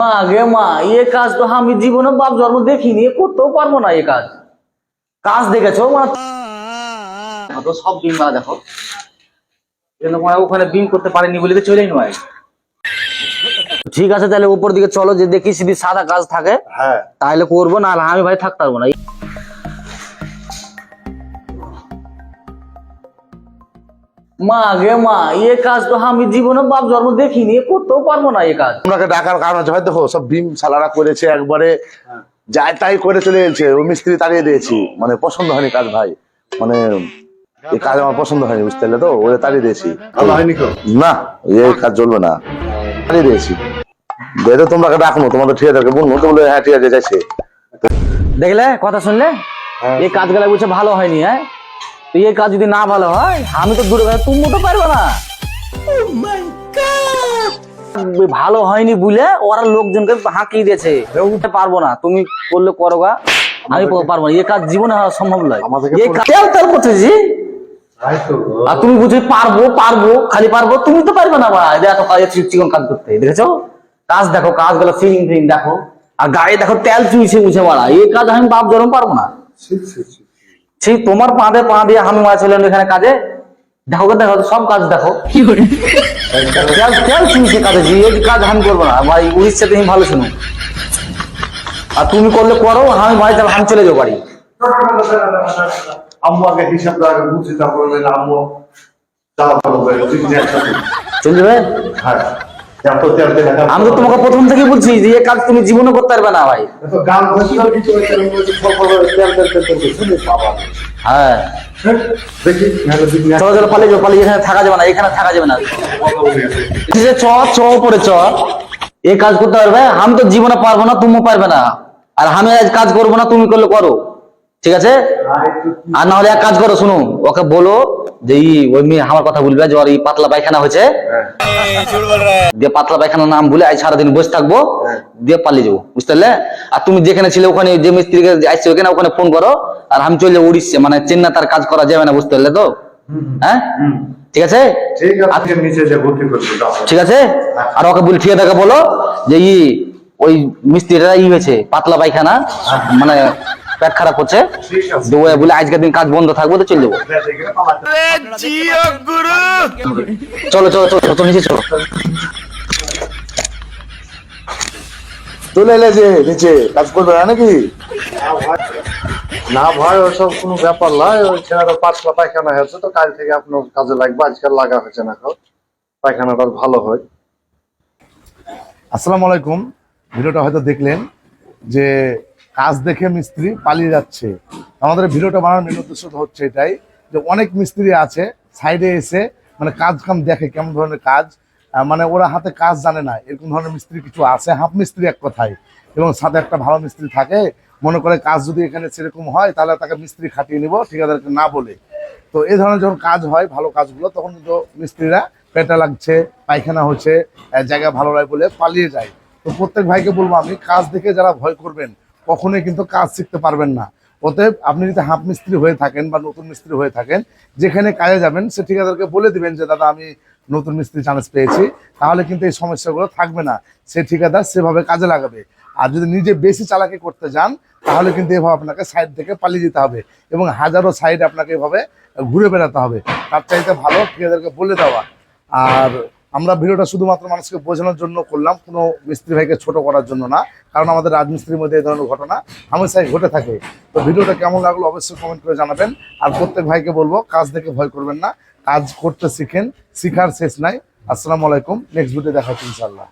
মা গে মা এ কাজ তো আমি জীবনে বাপ জন্ম দেখিনি করতেও পারব না এ কাজ। কাজ দেখেছ মা? তো সব দিন মারা দেখো। এজন্য ওখানে বিম করতে পারেনি বলে তো চলেই নয়। ঠিক আছে তাহলে উপর দিকে চলো যে দেখি যদি সাদা কাজ থাকে হ্যাঁ। তাহলে করব না আমি ভাই থাকতে পারব না। মা গে মা এ কাজ তো আমি জীবনে বাপ জন্ম দেখিনি করতেও পারব না এ কাজ। আপনাকে ডাকার কারণ হচ্ছে হয়তো সব ডিম সালারা করেছে একবারে যাই তাই করে চলে মিস্ত্রি তাড়িয়ে দিয়েছি। মানে পছন্দ হয়নি কাজ ভাই। মানে এই কাজ আমার পছন্দ হয়নি বুঝতে পারলে তো? ওরে তাড়িয়ে দিয়েছি। না এই কাজ চলবে না। তাড়িয়ে দিয়েছি। দেখো তোমরা ডাকনো তোমাদের ঠিকাদারকে বলব তো বলে হ্যাঁ ঠিক আছে দেখলে কথা শুনলে? এই কাজগুলো বলছে ভালো হয়নি হ্যাঁ? তো এই কাজ যদি না ভালো হয় আমি তো দূরে তুমি তো পারবে না। ভালো হয়নি বলে ওরা লোকজনকে হাঁকিয়ে দিয়েছে। উঠতে পারব না তুমি করলে করো গা। আমি পারব না এই কাজ জীবনে হওয়া সম্ভব নয়। এই কাজ তেল তেল করতেছি আর তুমি বুঝে পারব পারব খালি পারব তুমি তো পারবে না যে এত কাজ চিকন কাজ করতে দেখেছ? কাজ দেখো কাজগুলো ফিলিং ফিলিং দেখো। আর গায়ে দেখো তেল চুইছে মুছে মারা। এই কাজ আমি বাপ জরম পারব না। সেই তোমার পাঁদে পা দিয়ে আমি মারা ছিলেন এখানে কাজে। দেখো দেখো সব কাজ দেখো। তেল চুইছে কাজে জি এই কাজ আমি করব না। ভাই উড়িষ্যা তুমি ভালো শুনো। আর তুমি করলে করো আমি ভাই তাহলে আমি চলে যাব বাড়ি। আম্মু আগে হিসাবটা আগে বুঝি তারপরে আম্মু ভালো করে চলে যাবে? হ্যাঁ। আমি তো তোমাকে প্রথম থেকেই বলছি যে এই কাজ তুমি জীবনে করতে পারবে না ভাই। হ্যাঁ। দেখি নাহলে দুদিন চলো চলো পালিয়ে যাও পালিয়ে এখানে থাকা যাবে না এখানে থাকা যাবে না। ঠিক আছে চ চ পরে চ। কাজ করতে পারবে আমি তো জীবনে পারব না তুমিও পারবে না। আর আমি আজ কাজ করব না তুমি করলে করো। ঠিক আছে? আর না হলে এক কাজ করো শুনো ওকে বলো যে ই ওই মেয়ে আমার কথা বলবে যে ওর এই পাতলা পায়খানা হয়েছে দিয়ে পাতলা পায়খানার নাম বলে আজ সারাদিন বসে থাকব দিয়ে পালিয়ে যাব বুঝতে পারলে? আর তুমি যেখানে ছিলে ওখানে যে মিস্ত্রিকে আসছে ওখানে ওখানে ফোন করো আর আমি চলে যাব উড়িষ্যা মানে চেন্নাই তার কাজ করা যাবে না বুঝতে পারলে তো? হ্যাঁ? ঠিক আছে? ঠিক আছে। ঠিক আর ওকে বলি ঠিক আছে বলো যে ই ওই মিস্ত্রিটা ই হয়েছে পাতলা পায়খানা মানে পেট খারাপ হচ্ছে ও বলে আজকের দিন কাজ বন্ধ থাকব তো চলে যাব। চলো চলো চলো চলো, নিচে চলো। চলে যে নিচে, কাজ করবে না নাকি? না ভাই, ওসব কোনো ব্যাপার নয় ওই ছেলেটা পাতলা পায়খানা হয়েছে তো, কাল থেকে আপনার কাজে লাগবে আজকাল লাগা হয়েছে না পায়খানাটা ভালো হয়। আসসালামু আলাইকুম। ভিডিওটা হয়তো দেখলেন যে কাজ দেখে মিস্ত্রি পালিয়ে যাচ্ছে। আমাদের ভিডিওটা বানানোর মেন উদ্দেশ্য হচ্ছে এটাই যে অনেক মিস্ত্রি আছে সাইডে এসে মানে কাজ কাম দেখে কেমন ধরনের কাজ মানে ওরা হাতে কাজ জানে না, এরকম ধরনের মিস্ত্রি কিছু আছে, হাফ মিস্ত্রি এক কথায়। এবং সাথে একটা ভালো মিস্ত্রি থাকে, মনে করে কাজ যদি এখানে সেরকম হয় তাহলে তাকে মিস্ত্রি খাটিয়ে নিব, ঠিকাদারকে না বলে। তো এই ধরনের যখন কাজ হয়, ভালো কাজগুলো, তখন কিন্তু মিস্ত্রিরা পেটা লাগছে, পায়খানা হচ্ছে জায়গা ভালো নয় বলে পালিয়ে যায়। তো প্রত্যেক ভাইকে বলব আমি, কাজ দেখে যারা ভয় করবেন কখনোই কিন্তু কাজ শিখতে পারবেন না। অতএব আপনি যদি হাফ মিস্ত্রি হয়ে থাকেন বা নতুন মিস্ত্রি হয়ে থাকেন, যেখানে কাজে যাবেন, সে ঠিকাদারকে বলে দিবেন যে, দাদা, আমি নতুন মিস্ত্রি চান্স পেয়েছি। তাহলে কিন্তু এই সমস্যাগুলো থাকবে না। সে ঠিকাদার সেভাবে কাজে লাগাবে। আর যদি নিজে বেশি চালাকি করতে যান, তাহলে কিন্তু এভাবে আপনাকে সাইড থেকে পালিয়ে যেতে হবে এবং হাজারো সাইড আপনাকে এভাবে ঘুরে বেড়াতে হবে। তার চাইতে ভালো ঠিকাদারকে বলে দেওয়া। আর আমরা ভিডিওটা শুধুমাত্র মানুষকে বোঝানোর জন্য করলাম, কোনো মিস্ত্রি ভাইকে ছোট করার জন্য না, কারণ আমাদের রাজমিস্ত্রির মধ্যে এই ধরনের ঘটনা হামেশাই ঘটে থাকে। তো ভিডিওটা কেমন লাগল অবশ্যই কমেন্ট করে জানাবেন। আর প্রত্যেক ভাইকে বলব, কাজ দেখে ভয় করবেন না, কাজ করতে শিখেন, শিখার শেষ নাই। আসসালামু আলাইকুম নেক্সট ভিডিও দেখা হচ্ছে ইনশাল্লাহ